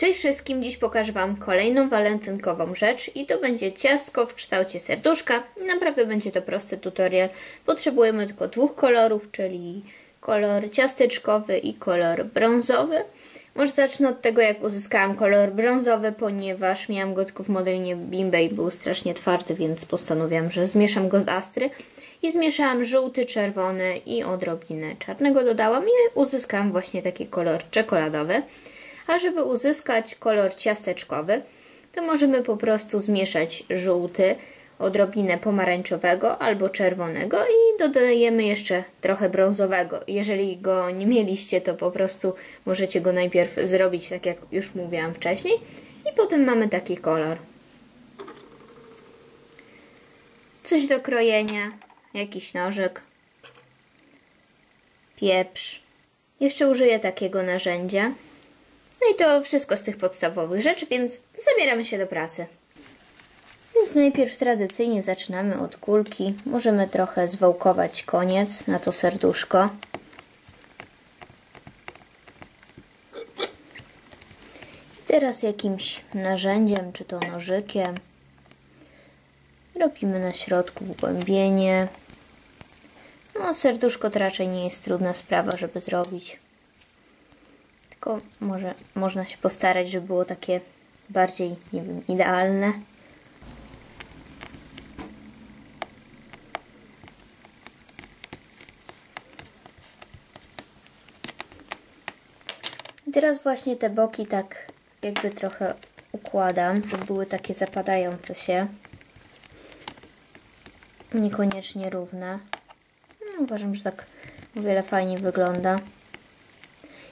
Cześć wszystkim, dziś pokażę Wam kolejną walentynkową rzecz i to będzie ciastko w kształcie serduszka. Naprawdę będzie to prosty tutorial. Potrzebujemy tylko dwóch kolorów, czyli kolor ciasteczkowy i kolor brązowy. Może zacznę od tego, jak uzyskałam kolor brązowy, ponieważ miałam go tylko w modelinie Bimbe i był strasznie twardy, więc postanowiłam, że zmieszam go z Astry. I zmieszałam żółty, czerwony i odrobinę czarnego dodałam i uzyskałam właśnie taki kolor czekoladowy. A żeby uzyskać kolor ciasteczkowy, to możemy po prostu zmieszać żółty, odrobinę pomarańczowego albo czerwonego i dodajemy jeszcze trochę brązowego. Jeżeli go nie mieliście, to po prostu możecie go najpierw zrobić tak jak już mówiłam wcześniej i potem mamy taki kolor. Coś do krojenia, jakiś nożyk, pieprz. Jeszcze użyję takiego narzędzia. No i to wszystko z tych podstawowych rzeczy, więc zabieramy się do pracy. Więc najpierw tradycyjnie zaczynamy od kulki. Możemy trochę zwałkować koniec na to serduszko. I teraz jakimś narzędziem, czy to nożykiem, robimy na środku wgłębienie. No, serduszko to raczej nie jest trudna sprawa, żeby zrobić. Tylko może można się postarać, żeby było takie bardziej, nie wiem, idealne. I teraz właśnie te boki tak jakby trochę układam, żeby były takie zapadające się. Niekoniecznie równe. No, uważam, że tak o wiele fajniej wygląda.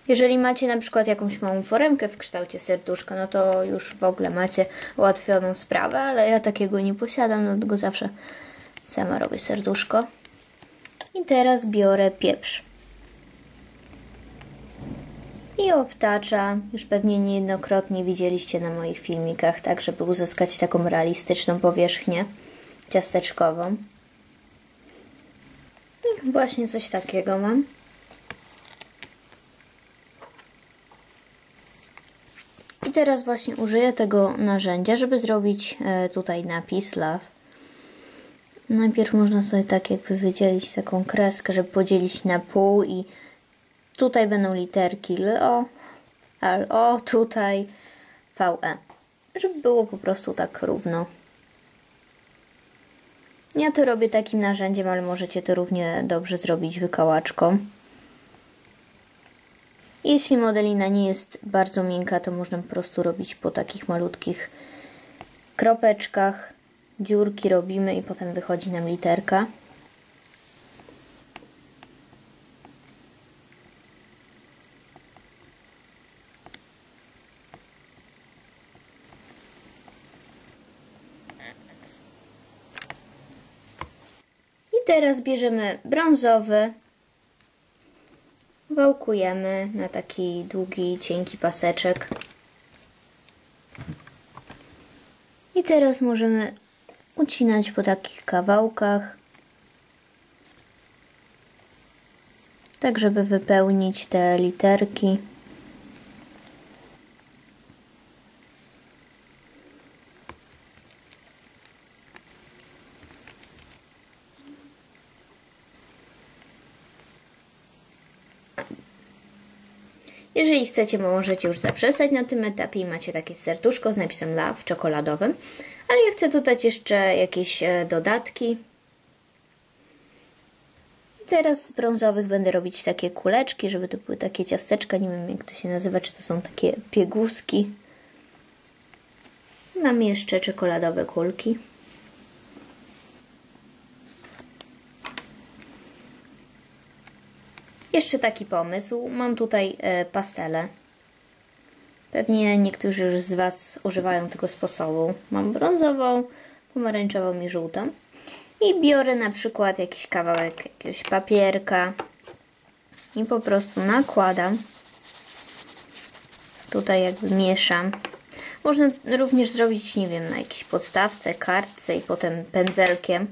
Jeżeli macie na przykład jakąś małą foremkę w kształcie serduszka, no to już w ogóle macie ułatwioną sprawę, ale ja takiego nie posiadam, no dlatego zawsze sama robię serduszko. I teraz biorę pieprz. I obtacza, już pewnie niejednokrotnie widzieliście na moich filmikach, tak żeby uzyskać taką realistyczną powierzchnię ciasteczkową. I właśnie coś takiego mam. I teraz właśnie użyję tego narzędzia, żeby zrobić e, tutaj napis love. Najpierw można sobie tak jakby wydzielić taką kreskę, żeby podzielić na pół i tutaj będą literki LO, LO, tutaj VE. Żeby było po prostu tak równo. Ja to robię takim narzędziem, ale możecie to równie dobrze zrobić wykałaczką. Jeśli modelina nie jest bardzo miękka, to można po prostu robić po takich malutkich kropeczkach. Dziurki robimy i potem wychodzi nam literka. I teraz bierzemy brązowy wałkujemy na taki długi, cienki paseczek. I teraz możemy ucinać po takich kawałkach, tak żeby wypełnić te literki. Jeżeli chcecie, możecie już zaprzestać na tym etapie i macie takie serduszko z napisem love czekoladowym. Ale ja chcę dodać jeszcze jakieś e, dodatki. I teraz z brązowych będę robić takie kuleczki, żeby to były takie ciasteczka. Nie wiem jak to się nazywa, czy to są takie pieguski. Mam jeszcze czekoladowe kulki. Jeszcze taki pomysł. Mam tutaj e, pastele. Pewnie niektórzy już z Was używają tego sposobu. Mam brązową, pomarańczową i żółtą. I biorę na przykład jakiś kawałek jakiegoś papierka i po prostu nakładam. Tutaj jakby mieszam. Można również zrobić, nie wiem, na jakiejś podstawce, kartce i potem pędzelkiem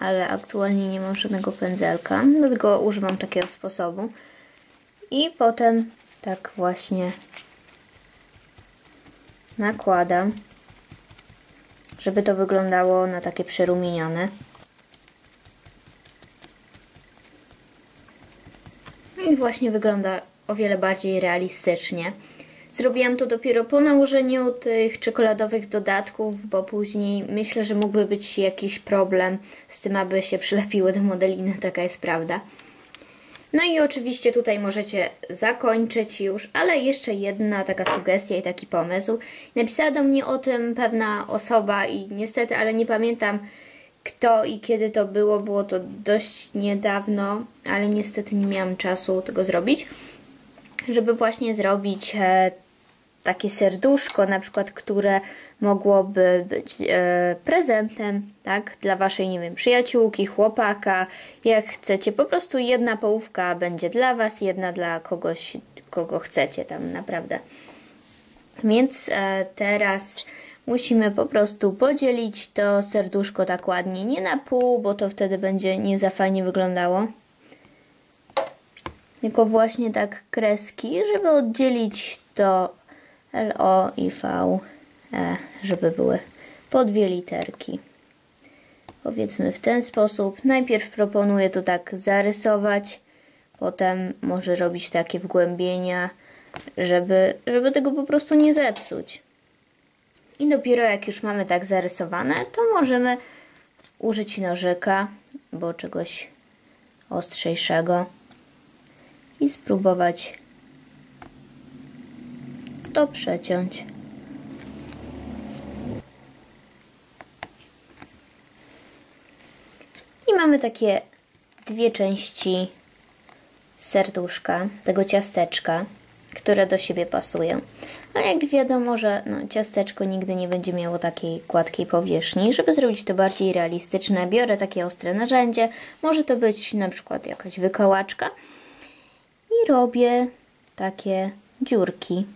ale aktualnie nie mam żadnego pędzelka, dlatego używam takiego sposobu. I potem tak właśnie nakładam, żeby to wyglądało na takie przerumienione. I właśnie wygląda o wiele bardziej realistycznie. Zrobiłam to dopiero po nałożeniu tych czekoladowych dodatków, bo później myślę, że mógłby być jakiś problem z tym, aby się przylepiły do modeliny, taka jest prawda. No i oczywiście tutaj możecie zakończyć już, ale jeszcze jedna taka sugestia i taki pomysł. Napisała do mnie o tym pewna osoba i niestety, ale nie pamiętam kto i kiedy to było. Było to dość niedawno, ale niestety nie miałam czasu tego zrobić. Żeby właśnie zrobić e, takie serduszko, na przykład, które mogłoby być e, prezentem, tak, dla waszej, nie wiem, przyjaciółki, chłopaka, jak chcecie. Po prostu jedna połówka będzie dla was, jedna dla kogoś, kogo chcecie tam naprawdę. Więc e, teraz musimy po prostu podzielić to serduszko tak ładnie, nie na pół, bo to wtedy będzie nie za fajnie wyglądało. Tylko właśnie tak kreski, żeby oddzielić to L, O i V, E, żeby były po dwie literki. Powiedzmy w ten sposób. Najpierw proponuję to tak zarysować, potem może robić takie wgłębienia, żeby, żeby tego po prostu nie zepsuć. I dopiero jak już mamy tak zarysowane, to możemy użyć nożyka, bo czegoś ostrzejszego i spróbować to przeciąć. I mamy takie dwie części serduszka, tego ciasteczka, które do siebie pasują. Ale jak wiadomo, że no, ciasteczko nigdy nie będzie miało takiej gładkiej powierzchni. Żeby zrobić to bardziej realistyczne, biorę takie ostre narzędzie. Może to być na przykład jakaś wykałaczka. I robię takie dziurki.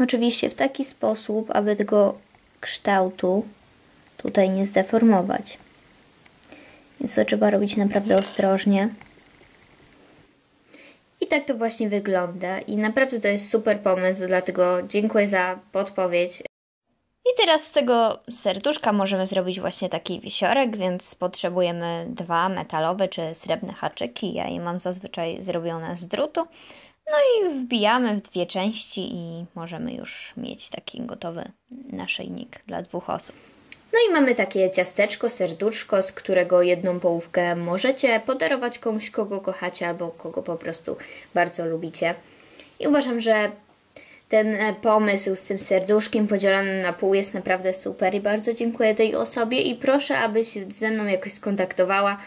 Oczywiście w taki sposób, aby tego kształtu tutaj nie zdeformować. Więc to trzeba robić naprawdę ostrożnie. I tak to właśnie wygląda i naprawdę to jest super pomysł, dlatego dziękuję za podpowiedź. I teraz z tego serduszka możemy zrobić właśnie taki wisiorek, więc potrzebujemy dwa metalowe czy srebrne haczyki. Ja je mam zazwyczaj zrobione z drutu. No i wbijamy w dwie części i możemy już mieć taki gotowy naszyjnik dla dwóch osób. No i mamy takie ciasteczko, serduszko, z którego jedną połówkę możecie podarować komuś, kogo kochacie albo kogo po prostu bardzo lubicie. I uważam, że ten e, pomysł z tym serduszkiem podzielonym na pół jest naprawdę super i bardzo dziękuję tej osobie i proszę, aby się ze mną jakoś skontaktowała.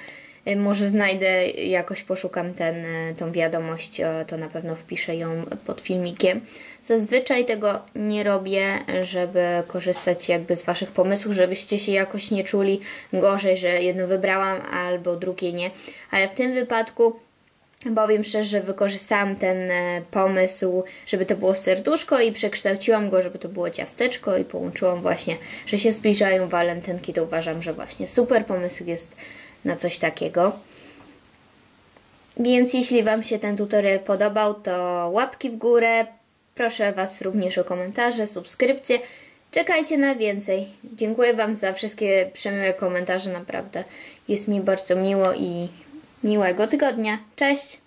E, może znajdę, jakoś poszukam ten, e, tą wiadomość, to na pewno wpiszę ją pod filmikiem. Zazwyczaj tego nie robię, żeby korzystać jakby z Waszych pomysłów, żebyście się jakoś nie czuli gorzej, że jedno wybrałam albo drugie nie. Ale w tym wypadku Powiem szczerze, że wykorzystałam ten e, pomysł, żeby to było serduszko i przekształciłam go, żeby to było ciasteczko i połączyłam właśnie, że się zbliżają walentynki, to uważam, że właśnie super pomysł jest na coś takiego. Więc jeśli Wam się ten tutorial podobał, to łapki w górę, Proszę Was również o komentarze, subskrypcje. Czekajcie na więcej. Dziękuję Wam za wszystkie przemiłe komentarze, naprawdę jest mi bardzo miło i miłego tygodnia. Cześć!